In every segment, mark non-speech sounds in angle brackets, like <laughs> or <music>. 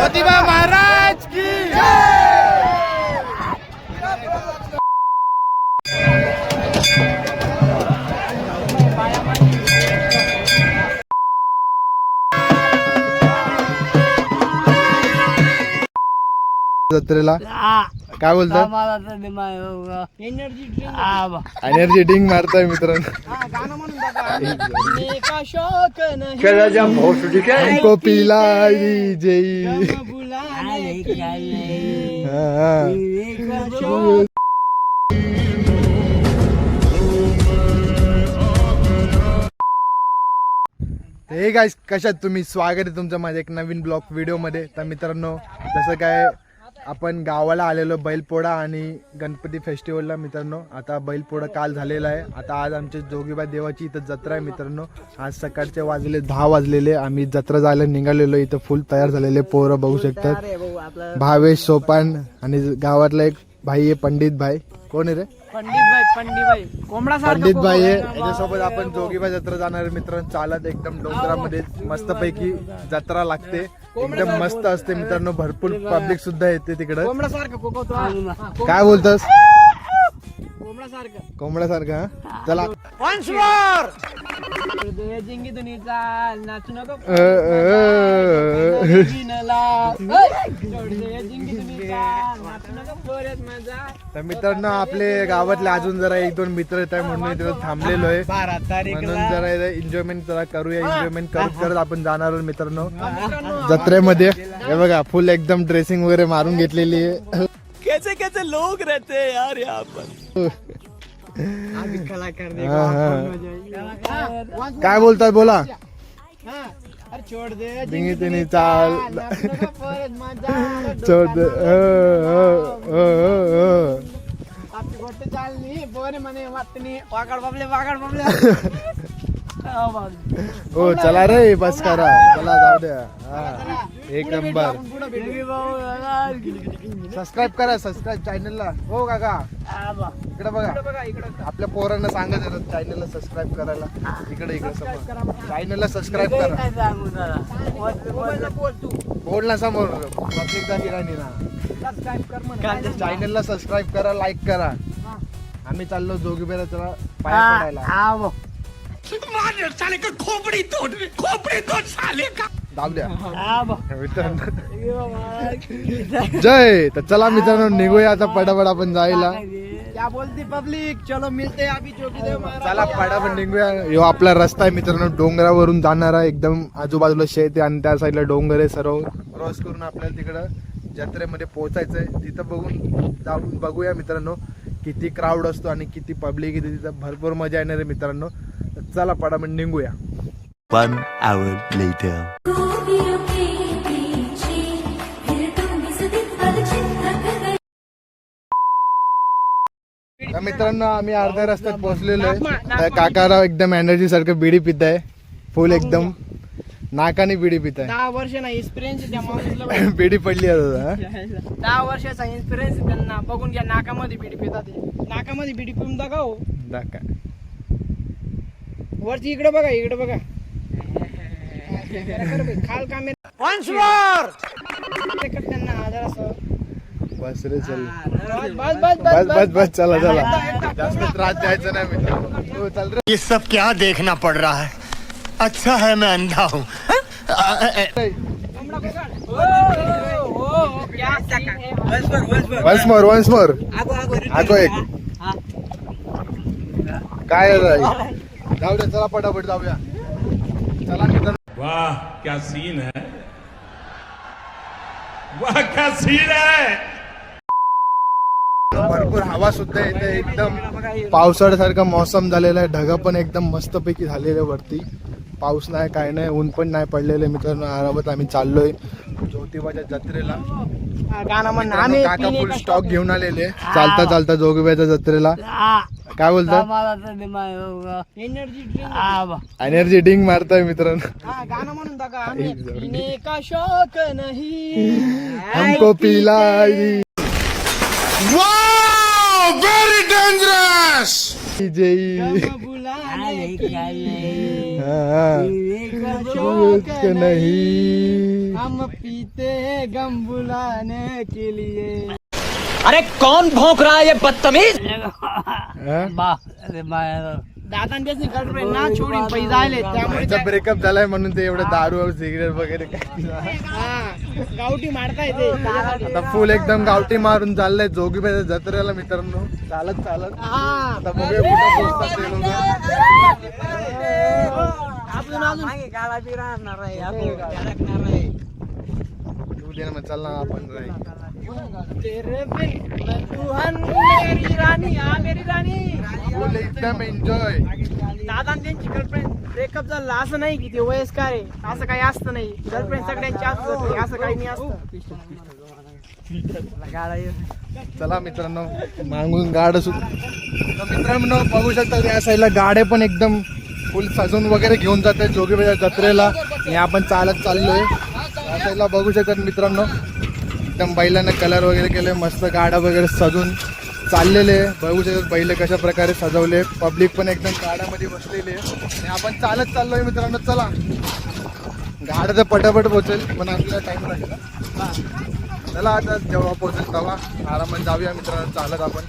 ज्योतिबा जत्रेला? काय बोलतात एनर्जी ड्रिंक मारताय मित्रांनो. जई हाँ, हे गाईस कशात तुम्ही? स्वागत आहे तुमचं माझ्या एक नवीन ब्लॉग व्हिडिओमध्ये तर मित्रांनो जसं काय आपण गावाला आलेलो बैलपोळा आणि गणपती फेस्टिवलला मित्रांनो. आता बैलपोळा काल झालेला आहे. आता आज आमच्या जोगीबा देवाची इथं जत्रा आहे मित्रांनो. आज सकाळचे वाजले दहा वाजलेले. आम्ही जत्रा जायला निघालेलो. इथं फुल तयार झालेले पोरं बघू शकतात. भावेश सोपान आणि गावातला एक भाई आहे पंडित भाई. कोण आहे रे? पंडित भाई पंडित भाई कोंबडा पंडित भाई आहे याच्यासोबत आपण जोगीबा जत्रा जाणार मित्रांनो चालत एकदम डोंगरामध्ये मस्तपैकी जत्रा लागते एकदम मस्त असते मित्रांनो भरपूर पब्लिक सुद्धा येते तिकडं कोंबडा सारखं कोकवतो काय बोलतोस कोंबडा सारखं कोंबड्यासारखं हा? चला जिंगी दुनी चाल नाचू नको अ, अ, अ. जिंगी दुनी चाल नाचू तर मित्रांनो आपले गावातले अजून जरा एक दोन मित्र येत आहे म्हणून इथे थांबलेलो आहे म्हणून जरा एन्जॉयमेंट जरा करूया एन्जॉयमेंट करत करत आपण जाणार आहोत मित्रांनो. जत्रेमध्ये. हे बघा फुल एकदम ड्रेसिंग वगैरे मारून घेतलेली आहे. कैसे कैसे लोग रहते हैं यार यहाँ पर. <laughs> कलाकार. काय बोलतात बोला. हाँ, डिंगी तिनी चाल. <laughs> छोड़ दे. गोष्ट चालली पोरे म्हणे वाटणी वाकड बाबले वाकड बाबले. <laughs> हा, चला रे बस करा. चला जाऊ द्या. हा, एक नंबर. सबस्क्राईब करा सबस्क्राईब चॅनलला हो काका. हा. इकडे बघा. इकडं बघा इकडं आपल्या पोरांना सांगा जरा चॅनलला सबस्क्राईब करायला. इकडे इकडे समोर. चॅनलला सबस्क्राईब करा? बोल- ना समोर. पब्लिकदा ठिकाणी ना Subscribe कर म्हण. चॅनलला सबस्क्राईब करा लाईक करा. आम्ही चाललो जोगीबेला त्याला पाया हा, हा, द्या. हा, बा. मित्रांनो. ए बाबा. जय! तर चला मित्रांनो निघूया आता पटापट आपण जायला. क्या बोलती पब्लिक चलो मिलते हैं अभी जोगी देव महाराज. चला पटापट निघूया. ह्यो आपला रस्ता आहे मित्रांनो डोंगरावरून जाणारा एकदम आजूबाजूला शेत आहे आणि त्या साईडला डोंगर आहे सर्व. क्रॉस करून आपल्याला तिकडं जत्रेमध्ये पोहोचायचं आहे तिथं बघून जाऊन बघूया मित्रांनो किती क्राऊड असतो आणि किती पब्लिक येते तिथं. भरपूर मजा येणार आहे मित्रांनो. चला निघूया. Hour later. इस दिन पद चिंतक गए तर मित्रांनो आम्ही अर्ध्या रस्त्यात पोहोचलेलो आहे. काकाराव एकदम एनर्जी सारखं बिडी पित आहे फुल एकदम नाकाने बिडी पित दहा वर्ष ना एक्सपिरियन्स त्या माणूसला आहे <laughs> बिडी पडली आता? दहा वर्षाचा एक्सपिरियन्स त्यांना. बघून घ्या नाकामध्ये बिडी पितात ते. नाकामध्ये बिडी पिऊन दाखव नाका वरती इकडे बघा इकडे बघा. खाल कामे त्यांना जरा असं. बस रे चल. बस बस बस बस. बस बस चला चला. जास्त त्रास द्यायचा नाही मित्रांनो. हो, चल रे. ये सब क्या देखना पड़ रहा है? अच्छा है मैं अंधा हूँ। है. वन्स मोर वन्स मोर आगो, आगो, repeat. आगो एक. हा. काय रे? जाऊ दे चला पटापट जाऊया. चला वाह क्या सीन है? वाह क्या सीन है? भरपूर हवा सुद्धा येते एकदम पावसाळ्यासारखा मौसम झालेला आहे. ढग पण एकदम मस्तपैकी झालेले आहे वरती. पाऊस नाही काय नाही ऊन पण नाही पडलेलं आहे मित्रांनो. आरामात आम्ही चाललोय ज्योतिबाच्या जत्रेला. काका फुल स्टॉक घेऊन आलेले चालता चालता जोगीबाच्या जत्रेला. काय बोलतात एनर्जी ड्रिंक एनर्जी ड्रिंक मारताय मित्रांनो. हा गाणं म्हणून दाखवा <laughs> आम्ही पीने का शौक नहीं? हमको पिलाई. वेरी डेंजरस जय की हाँ, नहीं। हम पीते हैं गम बुलाने के लिए। अरे कौन भौंक रहा है ये बदतमीज? हाँ? दादा त्याची गर्लफ्रेंड ना छोडीन पैसे आले त्यामुळे त्यांचा ब्रेकअप झालाय म्हणून ते एवढं दारू सिगरेट वगैरे काय हा, गावठी मारता येते आता फुल एकदम गावठी मारून चाललंय जोगी जत्रेला मित्रांनो. चालत चालत. हा. आता बघूया कुठं पोहोचतात ते लोकं. आपण अजून येऊ दे ना मग चल ना आपण एकदम एन्जॉय दादा त्यांची गर्लफ्रेंड ब्रेकअप झालं असं नाही की ते वयस्कार आहे. असं काही असतं नाही. गर्लफ्रेंड सगळ्यांची असतं असं काही नाही असतं. चला मित्रांनो मागून गाड मित्रांनो बघू शकता या साईडला गाड्या पण एकदम फुल सजून वगैरे घेऊन जात जोगीबाई जत्रेला. आणि आपण चालत चाललोय. साईडला बघू शकत मित्रांनो. एकदम बैलांना कलर वगैरे केले मस्त गाड्या वगैरे सजून चाललेले बघू शकत बैल कशा प्रकारे सजवले पब्लिक पण एकदम गाड्यामध्ये बसलेली आहे. आणि आपण चालत चाललोय मित्रांनो. चला. गाडा तर पटापट पोचेल पण आपल्याला टाइम लागेल चला आता जेव्हा पोचेल तेव्हा आरामात जाऊया मित्रांनो चालत आपण.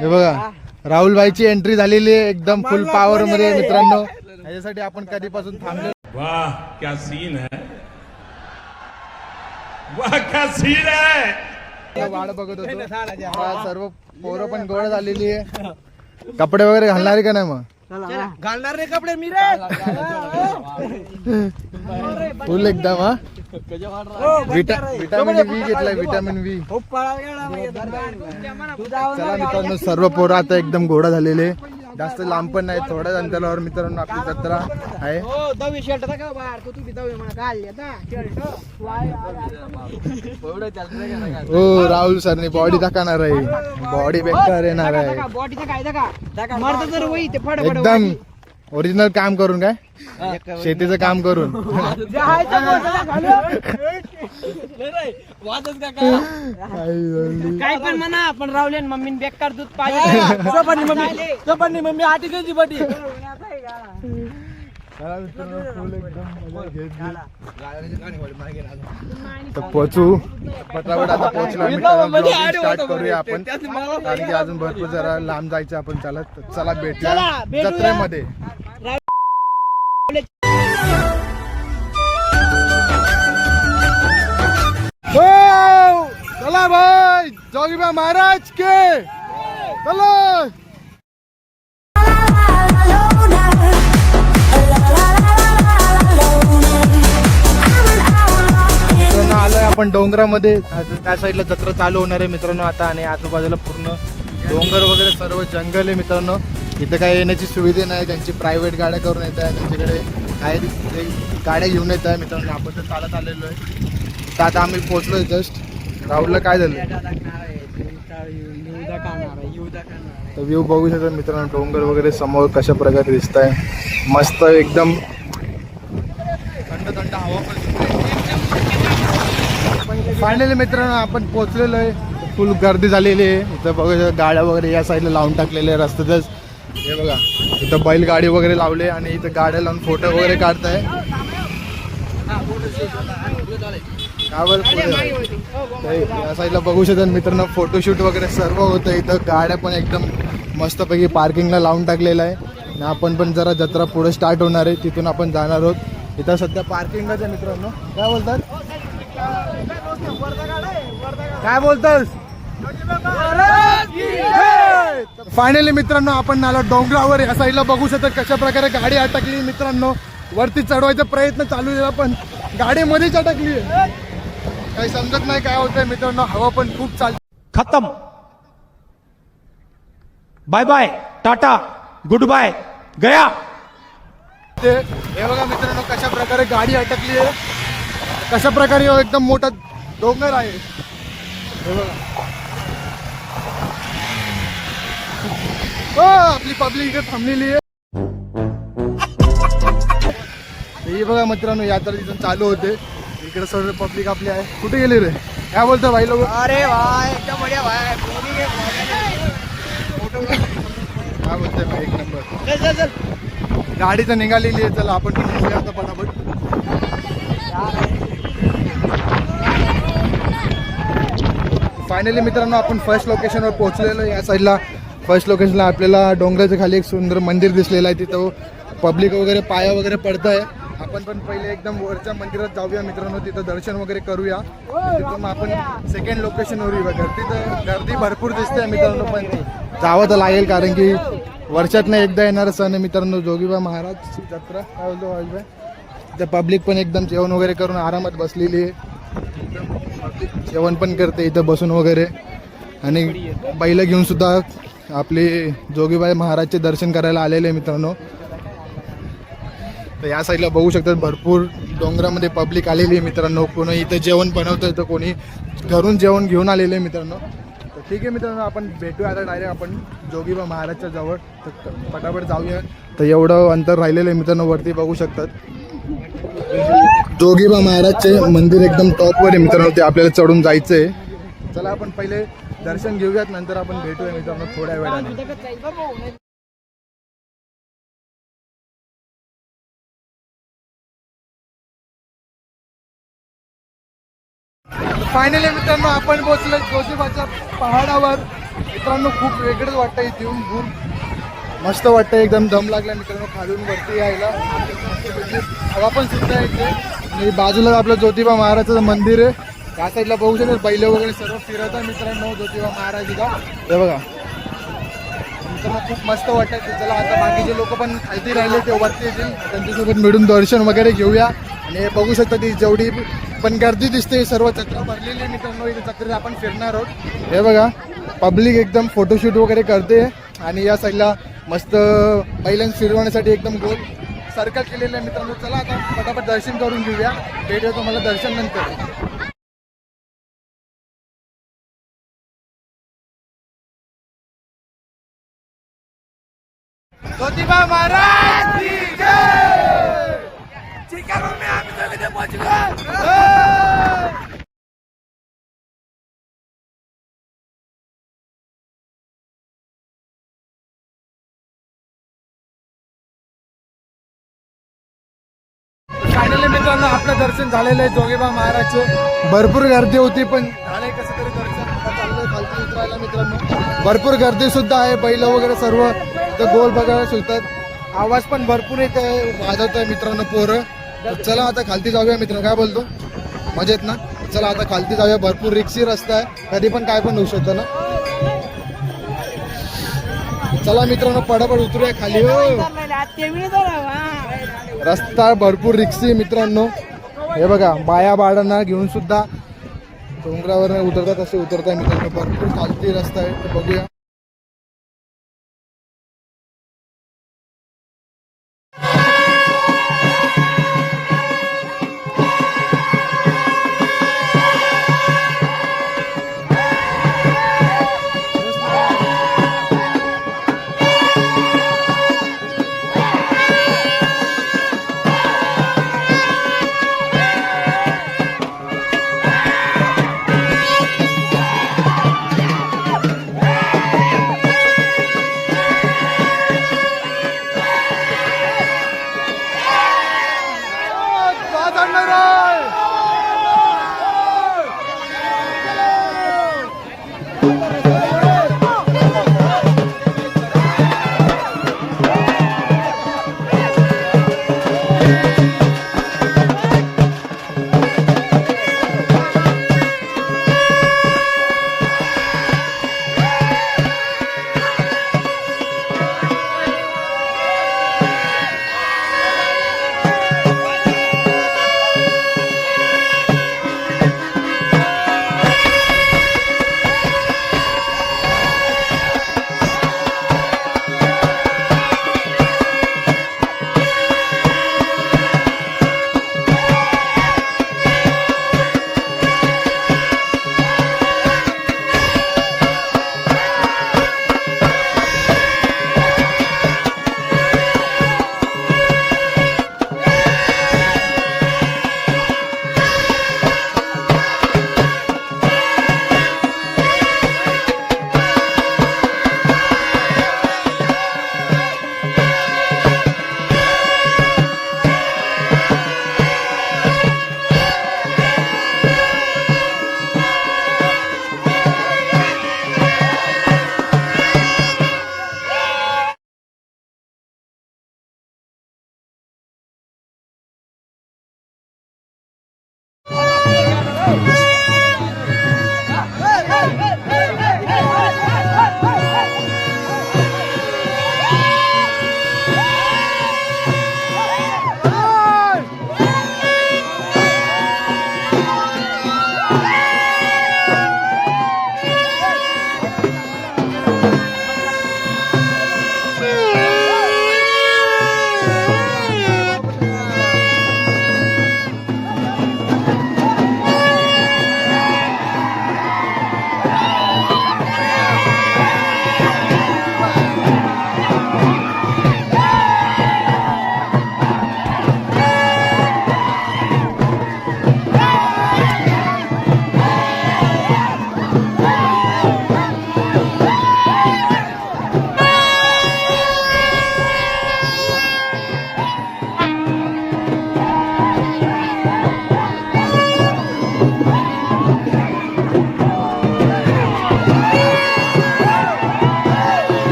हे बघा राहुल भाईची एंट्री झालेली आहे. एकदम फुल पॉवर मध्ये मित्रांनो. याच्यासाठी आपण कधीपासून थांबले? वाह क्या सीन है? वाह क्या सीन है? वाढ बघत होतो. आता सर्व पोरं पण गोळ झालेली आहे. कपडे वगैरे घालणार आहे का नाही मग? घालणार रे कपडे मी रे. <laughs> फुल एकदम हा. विटा विटामिन व्ही घेतलाय विटामिन व्ही चला मित्रांनो सर्व पोरं आता एकदम घोडा झालेले. जास्त लांब पण नाही थोड्याच अंतरावर मित्रांनो आपली जत्रा आहे. हो शर्ट हो. राहुल सरने बॉडी दाखवणार आहे. बॉडी बेकार येणार आहे. बॉडीचा काय दाखा मरत तर वही ते फड फड एकदम ओरिजिनल काम करून काय? शेतीचं काम करून. काय पण म्हणा आपण रावले मम्मीन बेकार दूध पाहिजे मम्मी. आधी कधी बटी. तर पोचू. पटापट आता स्टार्ट करूया आपण. कारण की अजून भरपूर जरा लांब जायचं आपण चालत चला भेटूया. जत्रेमध्ये. हो! चला भाई. जोगीबा महाराज के. चलो. आपण डोंगरामध्ये त्या साईडला जत्रा चालू होणार आहे मित्रांनो आता आणि आजूबाजूला पूर्ण डोंगर वगैरे सर्व जंगल आहे मित्रांनो. इथं काय येण्याची सुविधा नाही त्यांची प्रायव्हेट गाड्या करून येत आहे त्यांच्याकडे काही गाड्या घेऊन येत आहे मित्रांनो. आपण तर चालत आलेलो आहे. तर आता आम्ही पोचलो आहे जस्ट राहुलला काय झालं? तर व्ह्यू बघू शकता मित्रांनो डोंगर वगैरे समोर कशा प्रकारे दिसत आहे मस्त एकदम थंड थंड हवा पण फायनली मित्रांनो आपण पोहोचलेलो आहे. फुल गर्दी झालेली आहे. इथं बघू गाड्या वगैरे या साईडला लावून टाकलेल्या आहे रस्त्यातच. हे बघा इथं बैलगाडी वगैरे लावले आणि इथं गाड्या लावून फोटो वगैरे काढताय. का बरं या साईडला बघू शकता मित्रांनो फोटोशूट वगैरे सर्व होतं इथं गाड्या पण एकदम मस्तपैकी पार्किंगला लावून टाकलेलं आहे. आणि आपण पण जरा जत्रा पुढे स्टार्ट होणार आहे. तिथून आपण जाणार आहोत. इथं सध्या पार्किंगच आहे मित्रांनो. काय बोलतात? काय बोलतोस? फायनली मित्रांनो आपण आलो डोंगरावर या साईडला बघू शकता कशा प्रकारे गाडी अटकली मित्रांनो. वरती चढवायचा प्रयत्न चालू आहे पण गाडी मध्येच अटकली काही समजत नाही काय होतंय मित्रांनो. हवा पण खूप चालते. खत्म. Bye bye tata good bye गया हे बघा मित्रांनो कशा प्रकारे गाडी अटकली आहे. कशा प्रकारे हो एकदम मोठा डोंगर आहे. हे बघा हो आपली पब्लिक इथे थांबलेली आहे. हे बघा मित्रांनो यात्रा तिथून चालू होते. इकडे सर्व पब्लिक आपली आहे. कुठे गेली रे? काय बोलतो भाई लोक? अरे भाई एकदम बढ़िया भाई. काय बोलते भाई, एक नंबर. गाडी तर निघालेली आहे चला आपण पण निघूया आता पटापट. फायनली मित्रांनो आपण फर्स्ट लोकेशनवर पोहोचलेलो या साईडला फर्स्ट लोकेशनला आपल्याला डोंगराच्या खाली एक सुंदर मंदिर दिसलेलं आहे. तिथं पब्लिक वगैरे पाया वगैरे पडत आहे आपण पण पहिले एकदम वरच्या मंदिरात जाऊया मित्रांनो. तिथं दर्शन वगैरे करूया. तिथं मग आपण सेकंड लोकेशनवर येऊया. गर्दी तर गर्दी भरपूर दिसते मित्रांनो पण जावं तर लागेल कारण की वर्षातनं एकदा येणार सण आहे मित्रांनो. जोगीबा महाराज जत्रा काय बोलतो वाजबाई तर पब्लिक पण एकदम जेवण वगैरे करून आरामात बसलेली आहे. जेवण पण करते इथं बसून वगैरे. आणि बैल घेऊन सुद्धा आपले जोगीबाई महाराजचे दर्शन करायला आलेले आहे मित्रांनो. तर या साईडला बघू शकतात भरपूर डोंगरामध्ये पब्लिक आलेली आहे मित्रांनो. कोणी इथं जेवण बनवतं तर कोणी घरून जेवण घेऊन आलेले आहे मित्रांनो. तर ठीक आहे मित्रांनो आपण भेटूया आता डायरेक्ट आपण जोगीबा महाराजच्या जवळ. तर पटापट जाऊया. तर एवढं अंतर राहिलेलं आहे मित्रांनो वरती बघू शकतात. जोगीबा महाराजचे मंदिर एकदम टॉपवर आहे मित्रांनो ते आपल्याला चढून जायचं आहे चला आपण पहिले दर्शन घेऊयात नंतर आपण भेटूया मित्रांनो थोड्या वेळाने. फायनली मित्रांनो आपण पोहोचलो जोगीबाच्या पहाडावर. मित्रांनो खूप वेगळंच वाटतं इथे येऊन मस्त वाटतं एकदम दम लागला मित्रांनो खालून वरती यायला. हवा पण सुद्धा येते आणि बाजूला आपलं ज्योतिबा महाराजाचं मंदिर आहे. त्या साईडला बघू शकतो बैल वगैरे सर्व फिरत आहे मित्रांनो ज्योतिबा महाराजला. हे बघा. मित्रांनो खूप मस्त वाटतं चला आता बाकीचे लोक पण खालती राहिले ते वरती येतील. त्यांच्यासोबत मिळून दर्शन वगैरे घेऊया. आणि बघू शकता ती जेवढी पण गर्दी दिसते सर्व चक्र भरलेली मित्रांनो. इथे आपण फिरणार आहोत. हे बघा पब्लिक एकदम फोटोशूट वगैरे करते. आणि या साईडला मस्त पहिल्यांदा फिरवण्यासाठी एकदम गोल. सर्कल केलेलं आहे मित्रांनो. चला आता पटापट दर्शन करून घेऊया. भेटूया तुम्हाला दर्शन नंतर. ज्योतिबा महाराज मित्रांनो आपलं दर्शन झालेलं आहे जोगेबा महाराजचे. भरपूर गर्दी होती पण झालंय कसं तरी दर्शन. चाललंय खालती उतरायला मित्रांनो. भरपूर गर्दी सुद्धा आहे बैल वगैरे सर्व. इथं गोल बघायला सुटतात. आवाज पण भरपूर येते वाजवत आहे मित्रांनो पोरं. तर चला आता खालती जाऊया मित्र काय बोलतो? मजेत ना? चला आता खालती जाऊया. भरपूर रिक्षी रस्ता आहे. कधी पण काय पण होऊ शकतं ना? चला मित्रांनो पडापड उतरूया खाली हो. रस्ता भरपूर रिक्सी मित्रांनो. हे बघा बाया बाळांना घेऊन सुद्धा डोंगरावर उतरतात असे उतरताय मित्रांनो. भरपूर खालती रस्ता आहे बघूया.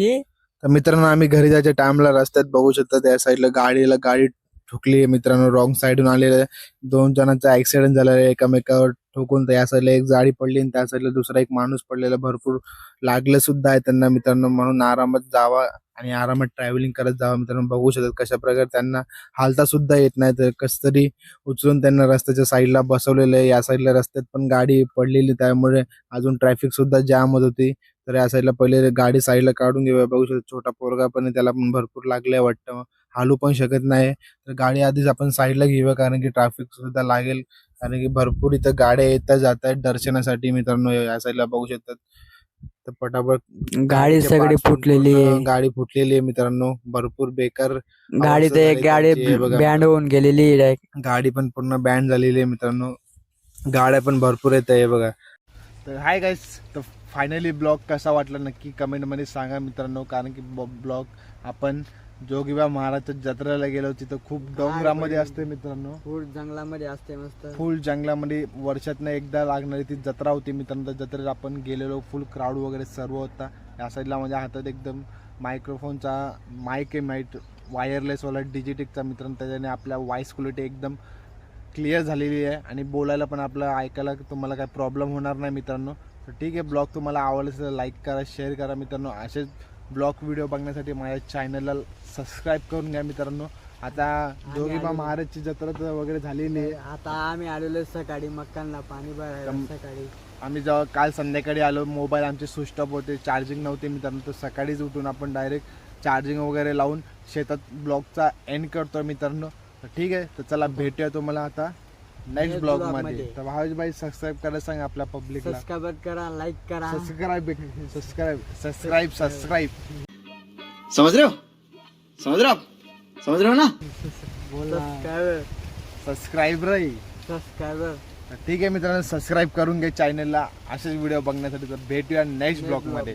की? तर मित्रांनो आम्ही घरी जायच्या टाइमला रस्त्यात बघू शकता त्या साईडला गाडीला गाडी ठुकली आहे मित्रांनो रॉंग साईडून आलेले दोन जणांचा ऍक्सिडेंट झालेला आहे एकामेकावर ठोकून तर या साईडला एक गाडी पडली आणि त्या साईडला दुसरा एक माणूस पडलेला भरपूर लागलं सुद्धा आहे त्यांना मित्रांनो. म्हणून आरामात जावा आणि आरामात ट्रॅव्हलिंग करत जावं मित्रांनो. बघू शकतात कशा प्रकारे त्यांना हालता सुद्धा येत नाही. तर कस तरी उचलून त्यांना रस्त्याच्या साईडला बसवलेलं आहे. या साईडला रस्त्यात पण गाडी पडलेली त्यामुळे अजून ट्रॅफिक सुद्धा जाम होत होती. तर या साईडला पहिले गाडी साईडला काढून घेऊया. बघू शकतो छोटा पोरगा पण त्याला पण भरपूर लागलंय वाटतं. हालू पण शकत नाही. तर गाडी आधीच आपण साईडला घेऊया कारण की ट्रॅफिक सुद्धा लागेल. कारण की भरपूर इथं गाड्या येतात जात आहेत दर्शनासाठी मित्रांनो या साईडला बघू शकतात. तर पटापट गाडी सगळी फुटलेली आहे. गाडी फुटलेली आहे मित्रांनो. भरपूर बेकार गाडी तर एक गाडी. बँड होऊन गेलेली आहे. गाडी पण पूर्ण बँड झालेली आहे मित्रांनो. गाड्या पण भरपूर येत आहे बघा. तर हाय गाईस तर फायनली ब्लॉग कसा वाटला नक्की कमेंटमध्ये सांगा मित्रांनो. कारण की ब्लॉग आपण जोगिबा महाराजच्या जत्रेला गेलो तिथं खूप डोंगरामध्ये असते मित्रांनो. फूड जंगलामध्ये असते मस्त. फुल जंगलामध्ये वर्षातनं एकदा लागणारी ती जत्रा होती मित्रांनो. त्या जत्रेत आपण गेलेलो. फुल क्राऊड वगैरे सर्व होता. या साईडला माझ्या हातात एकदम मायक्रोफोनचा माईक आहे माईट वायरलेसवाला डिजिटेकचा मित्रांनो. त्याच्याने आपल्या व्हॉइस क्वालिटी एकदम क्लिअर झालेली आहे. आणि बोलायला पण आपलं ऐकायला तुम्हाला काय प्रॉब्लेम होणार नाही मित्रांनो. तर ठीक आहे ब्लॉग तुम्हाला आवडला असेल तर लाईक करा शेअर करा मित्रांनो. असेच ब्लॉग व्हिडिओ बघण्यासाठी माझ्या चॅनलला सबस्क्राईब करून घ्या मित्रांनो. आता जोगिबा महाराजची जत्रा तर वगैरे झालेली आहे आता आम्ही आलेलो सकाळी मक्कांना पाणी भरायला सकाळी. आम्ही जेव्हा काल संध्याकाळी आलो मोबाईल आमचे स्विच ऑफ होते चार्जिंग नव्हते मित्रांनो तर सकाळीच उठून आपण डायरेक्ट चार्जिंग वगैरे लावून शेतात ब्लॉगचा एंड करतो मित्रांनो. तर ठीक आहे तर चला भेटूया तुम्हाला आता. नेक्स्ट ब्लॉगमध्ये. तर भावेश भाई सबस्क्राईब करायला सांग आपल्या पब्लिकला सबस्क्राईब करा लाईक करा. सबस्क्राईब सबस्क्राईब सबस्क्राईब सबस्क्राईब समझ रहे हो? समझ रहे हो आप? समझ रहे हो ना? सबस्क्राईब रे सबस्क्राईबर तर ठीक आहे मित्रांनो सबस्क्राईब करून घे चॅनलला असेच व्हिडिओ बघण्यासाठी तर भेटूया नेक्स्ट ब्लॉगमध्ये.